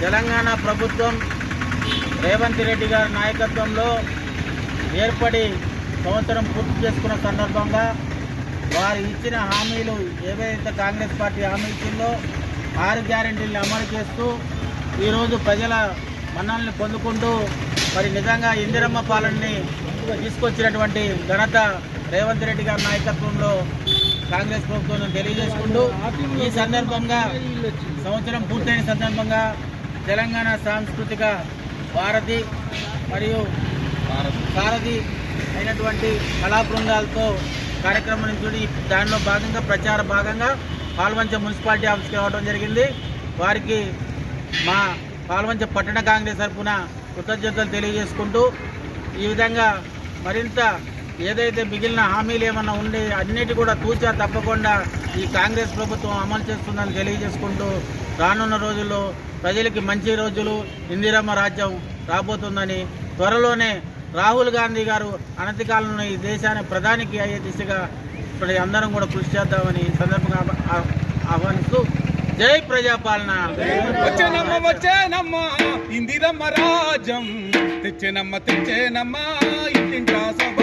తెలంగాణ ప్రభుత్వం రేవంత్ రెడ్డి గారి నాయకత్వంలో ఏర్పడి సంవత్సరం పూర్తి చేసుకున్న సందర్భంగా వారు ఇచ్చిన హామీలు ఏవైతే కాంగ్రెస్ పార్టీ హామీ ఇచ్చిందో ఆరు గ్యారంటీలు అమలు చేస్తూ ఈరోజు ప్రజల మన్నల్ని పొందుకుంటూ మరి నిజంగా ఇందిరమ్మ పాలనని తీసుకొచ్చినటువంటి ఘనత రేవంత్ రెడ్డి గారి నాయకత్వంలో కాంగ్రెస్ ప్రభుత్వం తెలియజేసుకుంటూ ఈ సందర్భంగా సంవత్సరం పూర్తయిన సందర్భంగా తెలంగాణ సాంస్కృతిక భారతి మరియు సారథి అయినటువంటి కళా బృందాలతో కార్యక్రమం చూడి దానిలో భాగంగా ప్రచార భాగంగా పాల్వంచ మున్సిపాలిటీ ఆఫీస్కి రావడం జరిగింది. వారికి మా పాల్వంచ పట్టణ కాంగ్రెస్ తరఫున కృతజ్ఞతలు తెలియజేసుకుంటూ ఈ విధంగా మరింత ఏదైతే మిగిలిన హామీలు ఏమన్నా ఉండే అన్నిటి కూడా తూచా తప్పకుండా ఈ కాంగ్రెస్ ప్రభుత్వం అమలు చేస్తుందని తెలియజేసుకుంటూ రానున్న రోజుల్లో ప్రజలకి మంచి రోజులు ఇందిరమ్మ రాజ్యం రాబోతుందని త్వరలోనే రాహుల్ గాంధీ గారు అనతికాలంలో ఈ దేశాన్ని ప్రధానికి అయ్యే దిశగా ఇప్పుడు అందరం కూడా కృషి చేద్దామని సందర్భంగా ఆహ్వానిస్తూ జై ప్రజాపాలన. వచ్చేనమ్మ వచ్చేనమ్మ ఇందిరమ్మ రాజం తెచ్చేనమ్మ తెచ్చేనమ్మ ఇంటింటా సభ